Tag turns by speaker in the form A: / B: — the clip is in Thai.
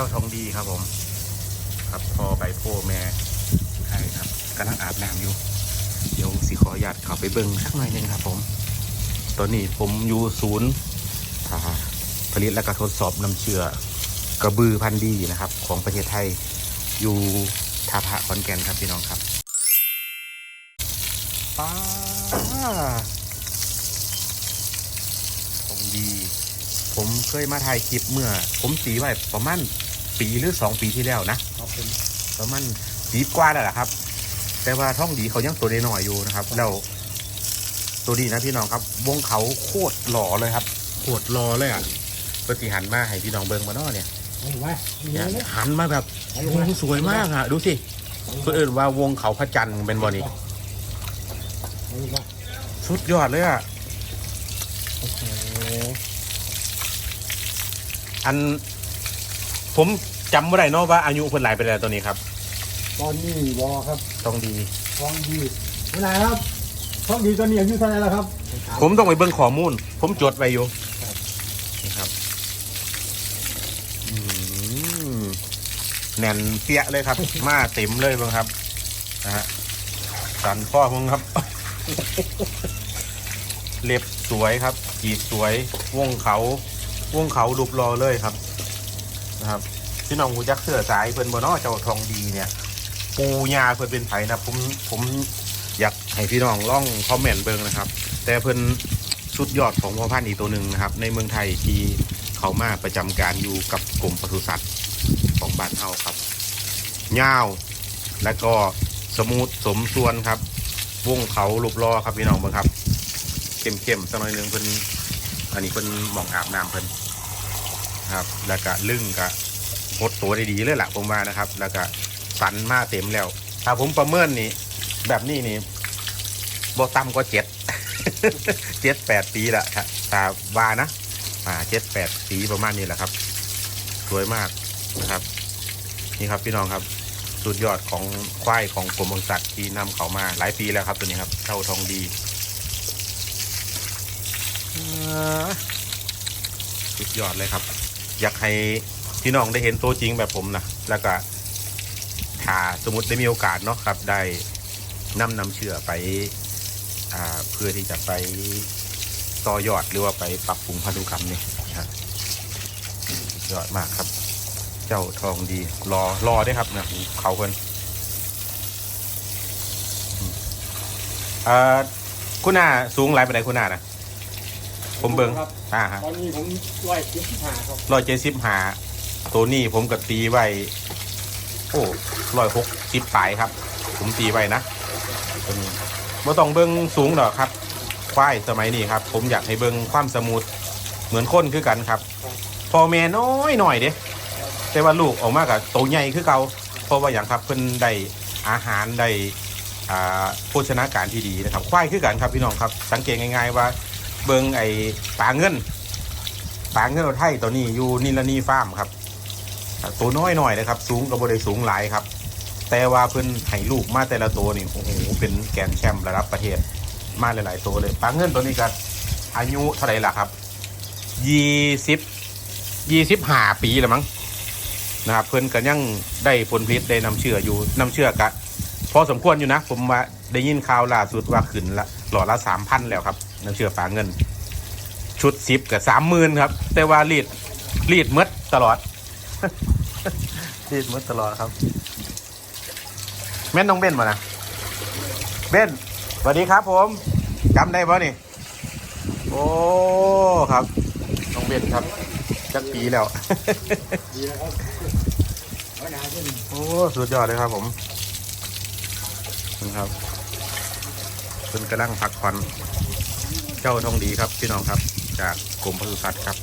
A: จ้าทองดีครับผม ครับพอใบโพแม่ใช่ครับกำลังอาบน้ำอยู่ เดี๋ยวสิขออนุญาตเข้าไปเบิ่งสักหน่อยหนึงครับผม ตอนนี้ผมอยู่ศูนย์อ่าผลิตและก็ทดสอบน้ำเชื่อกระบือพันธุ์ดีนะครับ ของประเทศไทยอยู่ท่าพระขอนแก่นครับพี่น้องครับป้าของดี ผมเคยมาถ่ายคลิปเมื่อ ผมตีไว้ประมาณ ปีหรือสองปีที่แล้วนะ
B: ครับผม
A: ประมาณปีกว่าแล้วล่ะครับ แต่ว่าท่องดีเขายังตัวน้อยๆอยู่นะครับ แล้วตัวดีนะพี่น้องครับ วงเขาโคตรหล่อเลยครับโคตรหล่อเลยอะปฏิหันมาให้พี่น้องเบิ่งมาเนาะเนี่ย
B: เอาไว้
A: เนี่ย
B: เนี่ย
A: หันมาแบบ
B: เอา
A: โอ้
B: ไว้
A: โหสวยมากอะ ดูสิเพื่นเอนว่าวงเขาพระจันทร์เป็นบอนี่
B: เอาไว้
A: สุดยอดเลยอะโอ้โหอัน ผมจำไม่ได้เนาะว่าอายุเพิ่นหลายไปแล้วตัวนี้ครับ
B: ตอนนี้วอครับ
A: ต้องดี
B: ทองดีเมื่อไหร่ครับทองดีตอนนี้อายุเท่าไหร่แล้วครับ
A: ผมต้องไปเบิ่งข้อมูล ผมจดไว้อยู่
B: ครับ
A: นะครับอืมแน่นเปี้ยเลยครับ มาเต็มเลยเบิ่งครับนะฮะสันพ่อมึงครับ เล็บสวยครับกีบสวย วงเขา วงเขารูปรอเลยครับ นะครับพี่น้องหูจักเสือสายเพิ่นบ่เนาะเจ้าทองดีเนี่ย ปูยาเพิ่นเป็นไผนะผมผมอยากให้พี่น้องล่องคอมเมนต์เบิ่งนะครับ แต่เพิ่นสุดยอดของพ่อพันธุ์อีกตัวหนึ่งนะครับ ในเมืองไทยที่เขามาประจำการอยู่กับกรมปศุสัตว์ของบ้านเฮาครับยาว และก็สมูทสมส่วนครับวงเขาลูกล้อครับพี่น้องเบิ่งครับเข้มๆสักหน่อยนึงเพิ่นอันนี้เพิ่นหมองอาบน้ำเพิ่น ครับ แล้วก็ลึ่งก็หดตัวได้ดีเลยแหละผมว่านะครับ แล้วก็สันมาเต็มแล้ว ถ้าผมประเมินนี่แบบนี้นี่บ่ต่ำกว่าเจ็ดเจ็ดแปดปีละถ้าวานะอ่าเจ็ดแปดปีประมาณนี้แหละครับ สวยมากนะครับ นี่ครับพี่น้องครับสุดยอดของควายของกรมปศุสัตว์ที่นำเขามาหลายปีแล้วครับตัวนี้ครับเท่าทองดีสุดยอดเลยครับ อยากให้พี่น้องได้เห็นตัวจริงแบบผมนะแล้วก็ถ้าสมมติได้มีโอกาสเนาะครับ ได้นำนำเชื่อไปอ่าเพื่อที่จะไปต่อยอดหรือว่าไปปรับปรุงพันธุกรรมนี่นะฮะยอดมากครับ เจ้าทองดีรอรอได้ครับเนี่ยเขาเพิ่นอ่าคุณหน้าสูงหลายไปไหนคุณหน้านะ ผมเบิง
B: ครับ
A: อ่าฮะ
B: ตอนนี้ผมร้อยสิบห้าครับ
A: ร้อยเจ็ดสิบหาตัวนี้ผมก็ตีไว้ โอ้ร้อยหกสิบปลายครับ ผมตีไว้นะตัวนี้บ่ต้องเบิ้งสูงหรอกครับควายสมัยนี้ครับ ผมอยากให้เบิ้งความสมูทเหมือนคนคือกันครับพอแม่น้อยหน่อยเด้แต่ว่าลูกออกมากับโตใหญ่คือเก่าเพราะว่าอย่างครับเพิ่นได้อาหารได้อ่าโภชนาการที่ดีนะครับควายคือกันครับพี่น้องครับ สังเกตง่าย ๆ ว่า เบิ้งไอ้ปลาเงินปลาเงินเราไทยตัวนี้อยู่นิลานีฟาร์มครับ ตัวน้อยหน่อยนะครับ สูงกับบริสูงหลายครับ แต่ว่าเพิ่นให้ลูกมาแต่ละตัวนี่โอ้โหเป็นแกนแชมป์ระดับประเทศมาหลายๆตัวเลยปลาเงินตัวนี้ก็อายุเท่าไหร่ล่ะครับยี่สิบยี่สิบห้าปีแล้วมั้งนะครับเพิ่นก็ยังได้ผลผลิตได้นำเชื่ออยู่นำเชื่อกะพอสมควรอยู่นะ ผมว่าได้ยินข่าวล่าสุดว่าขึ้นละหลอดละสามพันแล้วครับ น้ำเชื่อปลาเงิน ชุดซิปกับสามหมื่นครับ แต่ว่ารีดรีดมดตลอด รีดมดตลอดครับ แม่นน้องเบ้นมานะเบ้นสวัสดีครับ ผมจำได้ปะนี่ โอ้ครับน้องเบ้นครับจักปีแล้วโอ้สุดยอดเลยครับผมนี่ครับเป็นกระลังพักผ่อน เจ้าทองดีครับพี่น้องครับ จากกรมปศุสัตว์ครับ